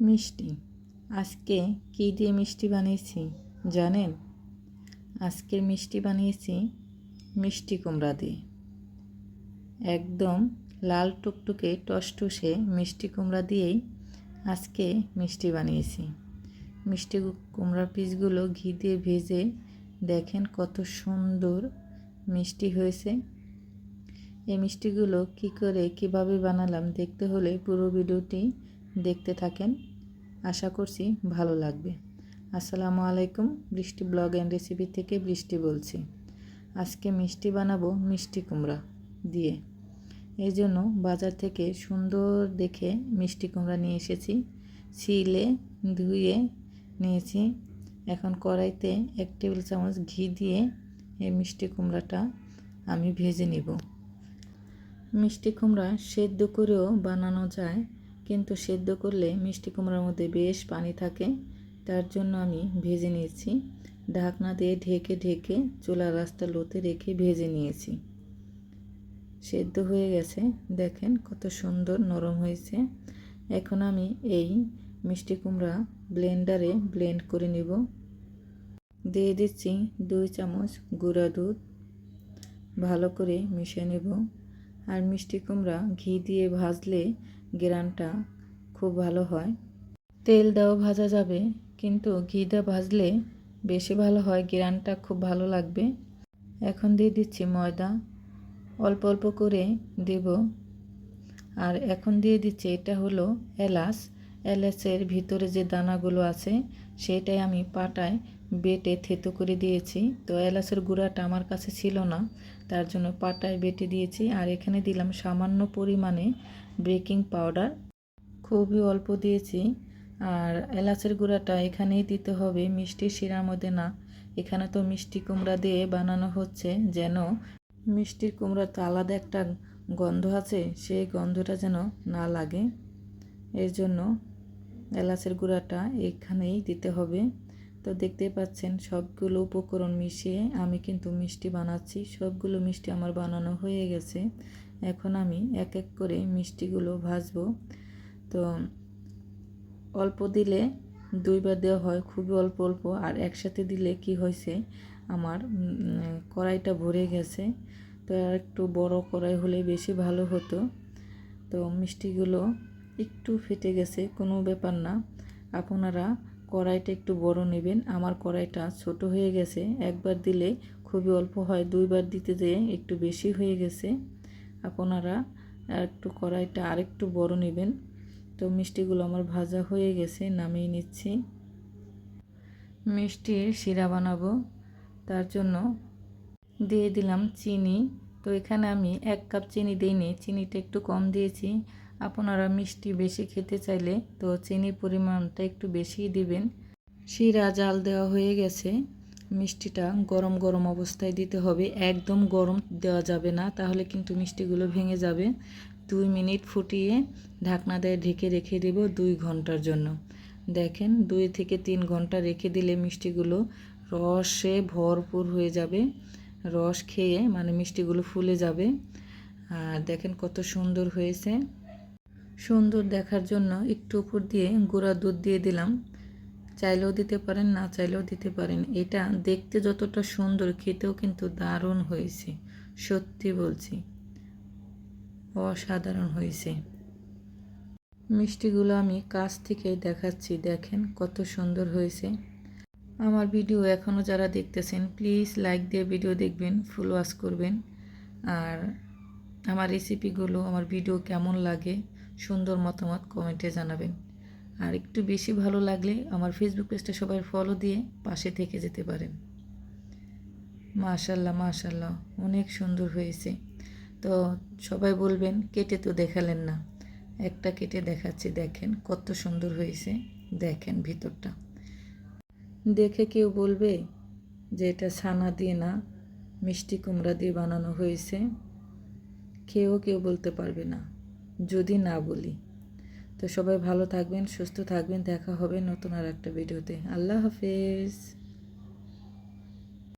মিষ্টি। আজকে কী দিয়ে মিষ্টি বানিয়েছি জানেন? আজকের মিষ্টি বানিয়েছি মিষ্টি কুমড়া দিয়ে। একদম লাল টুকটুকে টসটসে মিষ্টি কুমড়া দিয়েই আজকে মিষ্টি বানিয়েছি। মিষ্টি কুমড়ার পিসগুলো ঘি দিয়ে ভেজে দেখেন কত সুন্দর মিষ্টি হয়েছে। এই মিষ্টিগুলো কি করে, কীভাবে বানালাম দেখতে হলে পুরো ভিডিওটি দেখতে থাকেন। আশা করছি ভালো লাগবে। আসসালামু আলাইকুম, বৃষ্টি ব্লগ অ্যান্ড রেসিপি থেকে বৃষ্টি বলছি। আজকে মিষ্টি বানাবো মিষ্টি কুমড়া দিয়ে। এই জন্য বাজার থেকে সুন্দর দেখে মিষ্টি কুমড়া নিয়ে এসেছি। ছিলে, ধুয়ে নিয়েছি। এখন কড়াইতে এক টেবিল চামচ ঘি দিয়ে এই মিষ্টি কুমড়াটা আমি ভেজে নিব। মিষ্টি কুমড়া সেদ্ধ করেও বানানো যায়। কিন্তু সেদ্ধ করলে মিষ্টি কুমড়ার মধ্যে বেশ পানি থাকে। তার জন্য আমি ভেজে নিয়েছি। ঢাকনা দিয়ে ঢেকে ঢেকে চুলার রাস্তা লোতে রেখে ভেজে নিয়েছি। সেদ্ধ হয়ে গেছে। দেখেন কত সুন্দর নরম হয়েছে। এখন আমি এই মিষ্টি কুমড়া ব্লেন্ডারে ব্লেন্ড করে নেব। দিয়ে দিচ্ছি দুই চামচ গুঁড়া দুধ। ভালো করে মিশিয়ে নেব। আর মিষ্টি কুমড়া ঘি দিয়ে ভাজলে গ্রানটা খুব ভালো হয়। তেল দেওয়া ভাজা যাবে, কিন্তু ঘিটা ভাজলে বেশি ভালো হয়, গ্রানটা খুব ভালো লাগবে। এখন দিয়ে দিচ্ছি ময়দা। অল্প অল্প করে দেব। আর এখন দিয়ে দিচ্ছি, এটা হলো এলাচ। এলাচের ভিতরে যে দানাগুলো আছে, সেটাই আমি পাটায় বেটে থেতো করে দিয়েছি। তো এলাচের গুঁড়াটা আমার কাছে ছিল না, তার জন্য পাটায় বেটে দিয়েছি। আর এখানে দিলাম সামান্য পরিমাণে বেকিং পাউডার। খুবই অল্প দিয়েছি। আর এলাচের গুঁড়াটা এখানেই দিতে হবে, মিষ্টি শিরার মধ্যে না। এখানে তো মিষ্টি কুমড়া দিয়ে বানানো হচ্ছে, যেন মিষ্টির কুমড়ার তো আলাদা একটা গন্ধ আছে, সেই গন্ধটা যেন না লাগে। এর জন্য এলাচের গুঁড়াটা এখানেই দিতে হবে। তো দেখতে পাচ্ছেন সবগুলো উপকরণ মিশিয়ে আমি কিন্তু মিষ্টি বানাচ্ছি। সবগুলো মিষ্টি আমার বানানো হয়ে গেছে। এখন আমি এক এক করে মিষ্টিগুলো ভাজবো। তো অল্প দিলে দুইবার দেওয়া হয়, খুবই অল্প অল্প। আর একসাথে দিলে কি হয়েছে? আমার কড়াইটা ভরে গেছে। তো আর একটু বড় কড়াই হলে বেশি ভালো হতো। তো মিষ্টিগুলো একটু ফেটে গেছে, কোনো ব্যাপার না। আপনারা কড়াইটা একটু বড় নেবেন। আমার কড়াইটা ছোট হয়ে গেছে। একবার দিলে খুবই অল্প হয়। দুইবার দিতে যেয়ে একটু বেশি হয়ে গেছে। আপনারা একটু কড়াইটা আরেকটু বড় নেবেন। তো মিষ্টিগুলো আমার ভাজা হয়ে গেছে, নামিয়ে নিচ্ছি। মিষ্টির শিরা বানাবো। তার জন্য দিয়ে দিলাম চিনি। তো এখানে আমি এক কাপ চিনি দিইনি চিনিটা একটু কম দিয়েছি। আপনারা মিষ্টি বেশি খেতে চাইলে তো চিনির পরিমাণটা একটু বেশিই দিবেন। শিরা জাল দেওয়া হয়ে গেছে। মিষ্টিটা গরম গরম অবস্থায় দিতে হবে। একদম গরম দেওয়া যাবে না, তাহলে কিন্তু মিষ্টিগুলো ভেঙে যাবে। দুই মিনিট ফুটিয়ে ঢাকনা দিয়ে ঢেকে রেখে দেব দুই ঘণ্টার জন্য। দেখেন, দুই থেকে তিন ঘণ্টা রেখে দিলে মিষ্টিগুলো রসে ভরপুর হয়ে যাবে। রস খেয়ে মানে মিষ্টিগুলো ফুলে যাবে। আর দেখেন কত সুন্দর হয়েছে। সুন্দর দেখার জন্য একটু উপর দিয়ে গুঁড়া দুধ দিয়ে দিলাম। চাইলেও দিতে পারেন, না চাইলেও দিতে পারেন। এটা দেখতে যতটা সুন্দর, খেতেও কিন্তু দারুণ হয়েছে। সত্যি বলছি, অসাধারণ হয়েছে। মিষ্টিগুলো আমি কাছ থেকে দেখাচ্ছি, দেখেন কত সুন্দর হয়েছে। আমার ভিডিও এখনও যারা দেখতেছেন, প্লিজ লাইক দিয়ে ভিডিও দেখবেন, ফুল ওয়াশ করবেন। আর আমার রেসিপিগুলো আমার ভিডিও কেমন লাগে সুন্দর মতামত কমেন্টে জানাবেন। আর একটু বেশি ভালো লাগলে আমার ফেসবুক পেজটা সবাই ফলো দিয়ে পাশে থেকে যেতে পারেন। মাশাল্লাহ মাশাল্লাহ, অনেক সুন্দর হয়েছে। তো সবাই বলবেন, কেটে তো দেখালেন না। একটা কেটে দেখাচ্ছি, দেখেন কত সুন্দর হয়েছে। দেখেন ভিতরটা। দেখে কেউ বলবে যে এটা ছানা দিয়ে না, মিষ্টি কুমড়া দিয়ে বানানো হয়েছে। কেউ কেউ বলতে পারবে না। যদি না বলি। তো সবাই ভালো থাকবেন, সুস্থ থাকবেন। দেখা হবে নতুন আর একটা ভিডিওতে। আল্লাহ হাফেজ।